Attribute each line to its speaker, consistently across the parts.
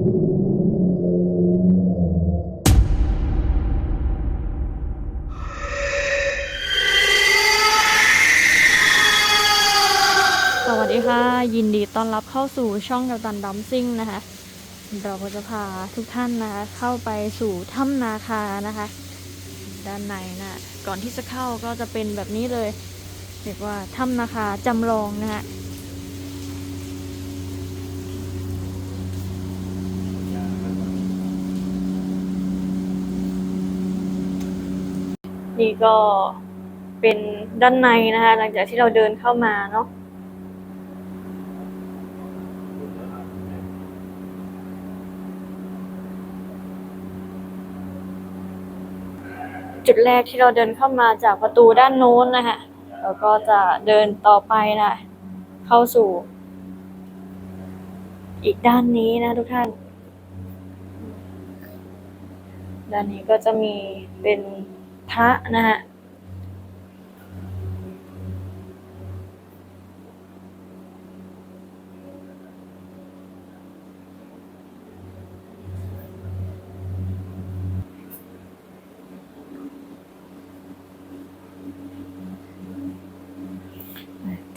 Speaker 1: สวัสดีค่ะ ยินดีต้อนรับเข้าสู่ช่องกัปตันดัมซิ่งนะคะ เราก็จะพาทุกท่านนะคะเข้าไปสู่ถ้ำนาคานะคะ ด้านในนะก่อนที่จะเข้าก็จะเป็นแบบนี้เลยเรียกว่าถ้ำนาคาจำลองนะฮะ นี่ก็เป็นด้านในนะคะ หลังจากที่เราเดินเข้ามาเนาะจุดแรกที่เราเดินเข้ามาจากประตูด้านโน้นนะคะแล้วก็จะเดินต่อไปนะเข้าสู่ อีกด้านนี้นะทุกท่าน ด้านนี้ก็จะมีเป็น พระนะฮะ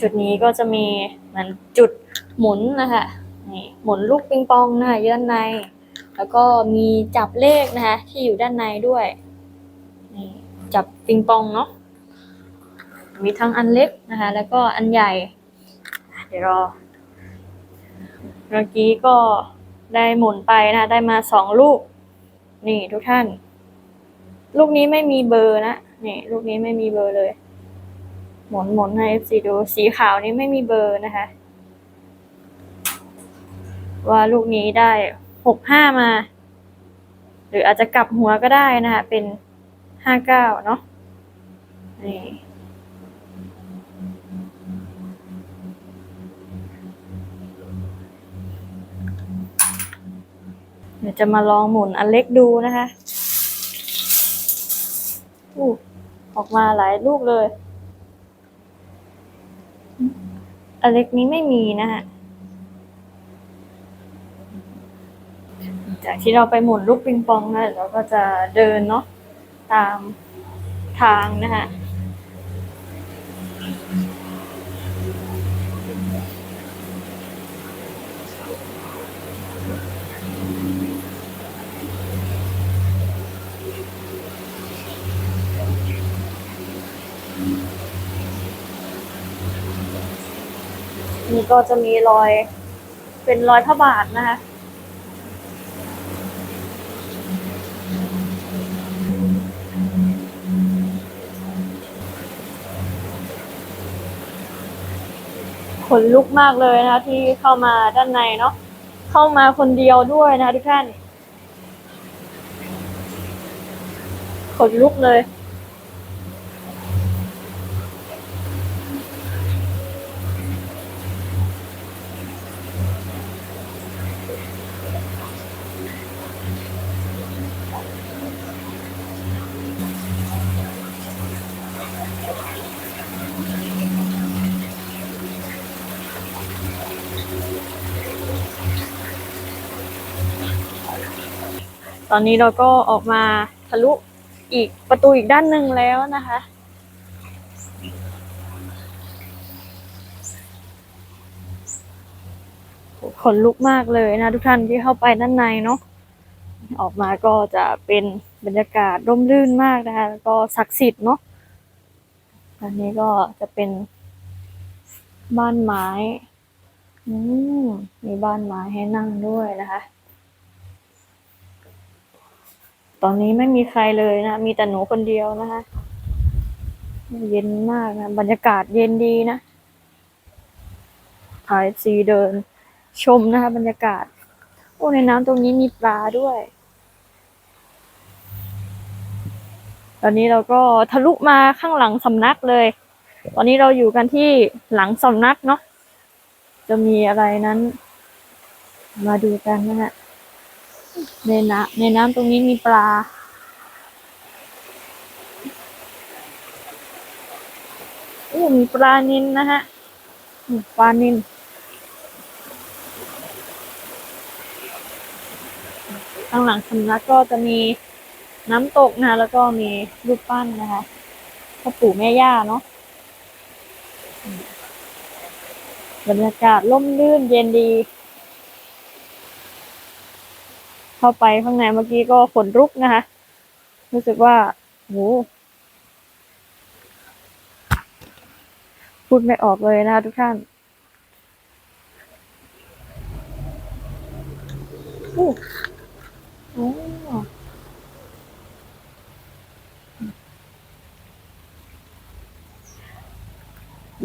Speaker 1: จุดนี้ก็จะมีเหมือนจุดหมุนนะคะนี่หมุนลูกปิงปองนะคะอยู่ด้านใน แล้วก็มีจับเลขนะคะที่อยู่ด้านในด้วย จับปิงปองเนาะมีทั้งอันเล็กนะคะ แล้วก็อันใหญ่ เดี๋ยวรอ เมื่อกี้ก็ได้หมุนไปนะคะได้มาสองลูก นี่ทุกท่าน ลูกนี้ไม่มีเบอร์นะนี่ลูกนี้ไม่มีเบอร์เลย หมุนหมุนให้ FC ดูสีขาวนี้ไม่มีเบอร์นะคะ ว่าลูกนี้ได้หกห้ามา หรืออาจจะกลับหัวก็ได้นะคะเป็น ห้าเก้าเนาะนี่เดี๋ยวจะมาลองหมุนอันเล็กดูนะคะอู้ออกมาหลายลูกเลย อันเล็กนี้ไม่มีนะฮะ จากที่เราไปหมุนลูกปิงปองนะเราก็จะเดินเนาะ ตามทางนะฮะนี่ก็จะมีรอยเป็นรอยพระบาทนะคะ นลุกมากเลยนะคะ ที่เข้ามาด้านในเนาะเข้ามาคนเดียวด้วยนะคะทุกท่านขนลุกเลย อนนี้เราก็ออกมาทะลุอีกประตูอีกด้านหนึ่งแล้วนะคะ ขนลุกมากเลยนะทุกท่านที่เข้าไปด้านในเนาะ ออกมาก็จะเป็นบรรยากาศร่มรื่นมากนะคะแล้วก็ศักดิ์สิทธิ์เนาะอันนี้ก็จะเป็นบ้านไม้ อืมมีบ้านไม้ให้นั่งด้วยนะคะ ตอนนี้ไม่มีใครเลยนะ มีแต่หนูคนเดียวนะคะ เย็นมากนะ บรรยากาศเย็นดีนะพายซีเดิน ชมนะคะ บรรยากาศ โอ้ในน้ำตรงนี้มีปลาด้วย ตอนนี้เราก็ทะลุมาข้างหลังสำนักเลย ตอนนี้เราอยู่กันที่หลังสำนักเนาะ จะมีอะไรนั้น มาดูกันนะฮะ ในน้ำในน้ำตรงนี้มีปลา โอ้ มีปลานินนะฮะ ปลานินข้างหลังสำนักก็จะมีน้ำตกนะ แล้วก็มีรูปปั้นนะคะพ่อปู่แม่ย่าเนาะบรรยากาศร่มรื่นเย็นดี เข้าไปข้างในเมื่อกี้ก็ขนลุกนะคะ รู้สึกว่าโหพูดไม่ออกเลยนะคะทุกท่านอู้โอ้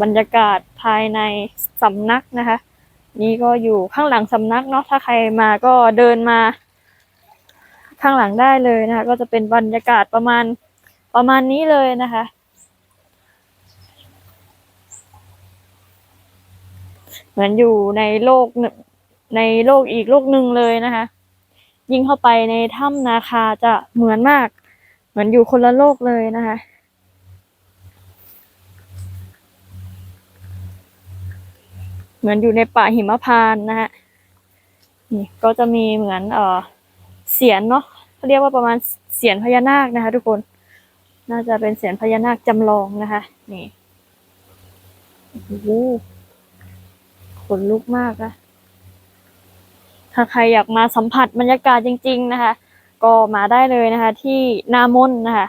Speaker 1: บรรยากาศภายในสำนักนะคะ นี่ก็อยู่ข้างหลังสำนักเนาะถ้าใครมาก็เดินมา ข้างหลังได้เลยนะคะ ก็จะเป็นบรรยากาศประมาณประมาณนี้เลยนะคะ เหมือนอยู่ในโลกในโลกอีกโลกหนึ่งเลยนะคะ ยิ่งเข้าไปในถ้ำนาคาจะเหมือนมาก เหมือนอยู่คนละโลกเลยนะคะเหมือนอยู่ในป่าหิมพานต์นะฮะนี่ก็จะมีเหมือนเออ เสียนเนาะเขาเรียกว่าประมาณเสียนพญานาคนะคะ ทุกคน น่าจะเป็นเสียนพญานาคจำลองนะคะ นี่โอ้โหขนลุกมากนะถ้าใครอยากมาสัมผัสบรรยากาศจริง ๆ นะคะ ก็มาได้เลยนะคะ ที่นามนนะคะ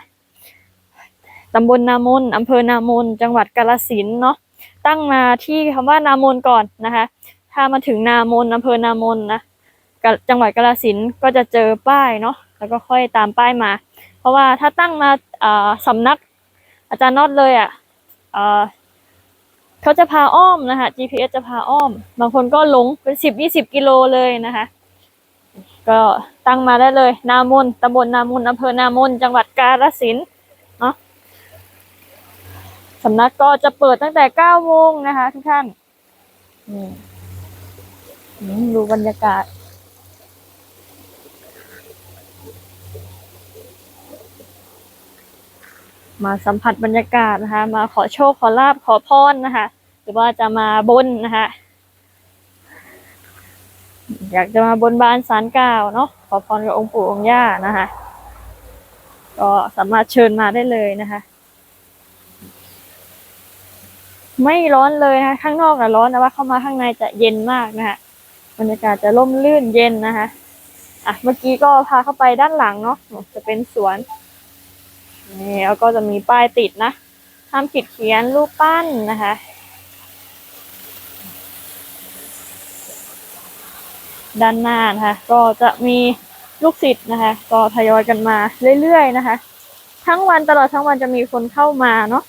Speaker 1: ตำบลนามนอำเภอนามนจังหวัดกาฬสินเนาะตั้งมาที่คำว่านามนก่อนนะคะ ถ้ามาถึงนามนอำเภอนามนนะ จังหวัดกาฬสินก็จะเจอป้ายเนาะแล้วก็ค่อยตามป้ายมา เพราะว่าถ้าตั้งมาอ่าสำนักอาจารย์น็อตเลยอะเอ่อเขาจะพาอ้อมนะคะ GPS จะพาอ้อม บางคนก็หลงเป็นสิบยี่สิบกิโลเลยนะคะ ก็ตั้งมาได้เลย นามนตำบลนามนอำเภอนามนจังหวัดกาฬสินเนาะสำนักก็จะเปิดตั้งแต่เก้าโมงนะคะทุกท่านนี่ดูบรรยากาศ มาสัมผัสบรรยากาศนะคะ มาขอโชคขอลาบขอพรนะคะ หรือว่าจะมาบนนะคะ อยากจะมาบนบานสารกล่าวเนาะขอพรกับองค์ปู่องค์ย่านะคะ ก็สามารถเชิญมาได้เลยนะคะ ไม่ร้อนเลยนะคะข้างนอกอะร้อนแต่ว่าเข้ามาข้างในจะเย็นมากนะคะบรรยากาศจะร่มรื่นเย็นนะคะอะเมื่อกี้ก็พาเข้าไปด้านหลังเนาะจะเป็นสวน นี่แล้วก็จะมีป้ายติดนะห้ามขีดเขียนรูปปั้นนะคะด้านหน้านะคะก็จะมีลูกศิษย์นะคะ ก็ทยอยกันมาเรื่อยๆนะคะ ทั้งวันตลอดทั้งวันจะมีคนเข้ามาเนาะ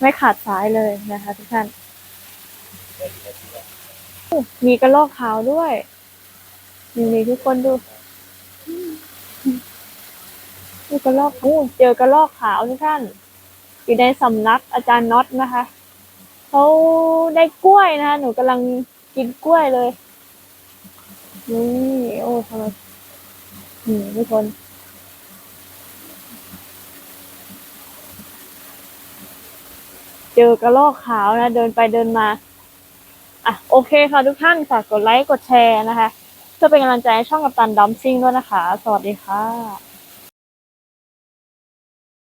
Speaker 1: ไม่ขาดสายเลยนะคะทุกท่านมีกระรอกขาวด้วยนี่นี่ทุกคนดู มีกระรอกอู้เจอกระรอกขาวทุกท่าน อยู่ในสำนักอาจารย์น็อตนะคะเขาได้กล้วยนะคะหนูกำลังกินกล้วยเลยนี่โอ้ทำไมนี่ทุกคนเจอกระรอกขาวนะ เดินไปเดินมา อะ โอเคค่ะทุกท่าน ฝากกดไลค์ กดแชร์นะคะ เพื่อเป็นกำลังใจให้ช่องกับตันดัมซิ่งด้วยนะคะ สวัสดีค่ะ